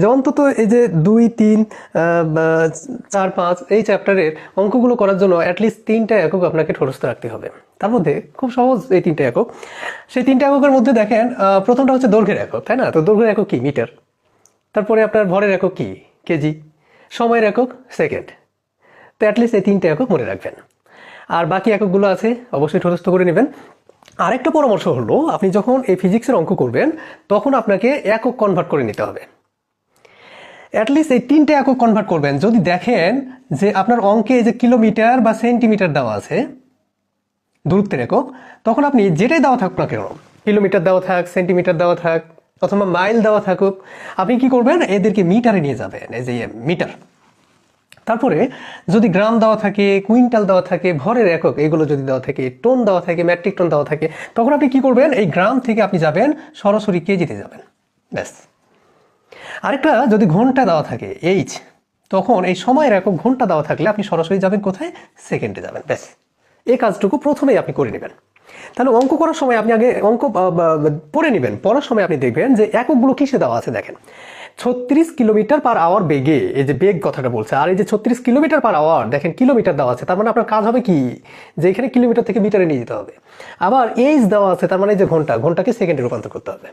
যে অন্তত এই যে দুই, তিন চার, পাঁচ এই চ্যাপ্টারের অঙ্কগুলো করার জন্য অ্যাটলিস্ট তিনটা একক আপনাকে ঠরস্থ রাখতে হবে। তার মধ্যে খুব সহজ এই তিনটা একক। সেই তিনটা এককের মধ্যে দেখেন প্রথমটা হচ্ছে দৈর্ঘ্যের একক, তাই না? তো দৈর্ঘ্যের একক কি? মিটার। তারপরে আপনার ভরের একক কি? কেজি। সময়ের একক সেকেন্ড। তো অ্যাটলিস্ট এই তিনটে একক মনে রাখবেন। আর বাকি এককগুলো আছে, অবশ্যই ঠরস্থ করে নেবেন। আরেকটা পরামর্শ হলো, আপনি যখন এই ফিজিক্সের অঙ্ক করবেন, তখন আপনাকে একক কনভার্ট করে নিতে হবে। অ্যাটলিস্ট এই তিনটে একক কনভার্ট করবেন। যদি দেখেন যে আপনার অঙ্কে যে কিলোমিটার বা সেন্টিমিটার দেওয়া আছে, দূরত্বের একক, তখন আপনি যেটাই দেওয়া থাকুক না কেন, কিলোমিটার দেওয়া থাক, সেন্টিমিটার দেওয়া থাক, অথবা মাইল দেওয়া থাকুক, আপনি কি করবেন? এদেরকে মিটারে নিয়ে যাবেন, এই যে মিটার। তারপরে যদি গ্রাম দেওয়া থাকে, কুইন্টাল দেওয়া থাকে, ভরের একক, এগুলো যদি দেওয়া থাকে, টোন দেওয়া থাকে ম্যাট্রিক টন দেওয়া থাকে, তখন আপনি কি করবেন? এই গ্রাম থেকে আপনি যাবেন, সরাসরি কেজিতে যাবেন। ব্যাস। আরেকটা, যদি ঘণ্টা দেওয়া থাকে এইচ তখন এই সময়ের একক ঘণ্টা দেওয়া থাকলে আপনি সরাসরি যাবেন কোথায়? সেকেন্ডে যাবেন, ব্যাস। এই কাজটুকু প্রথমেই আপনি করে নেবেন। তাহলে অঙ্ক করার সময় আপনি আগে অঙ্ক পড়ে নেবেন। পড়ার সময় আপনি দেখবেন যে এককগুলো কিসে দেওয়া আছে, দেখেন। ছত্রিশ কিলোমিটার পার আওয়ার বেগে, এই যে বেগ কথাটা বলছে, আর এই যে ছত্রিশ কিলোমিটার পার আওয়ার দেখেন কিলোমিটার দেওয়া আছে, তার মানে আপনার কাজ হবে কি? যে এখানে কিলোমিটার থেকে মিটারে নিয়ে যেতে হবে। আবার এইচ দেওয়া আছে, তার মানে যে ঘণ্টা, ঘন্টাকে সেকেন্ডে রূপান্তর করতে হবে।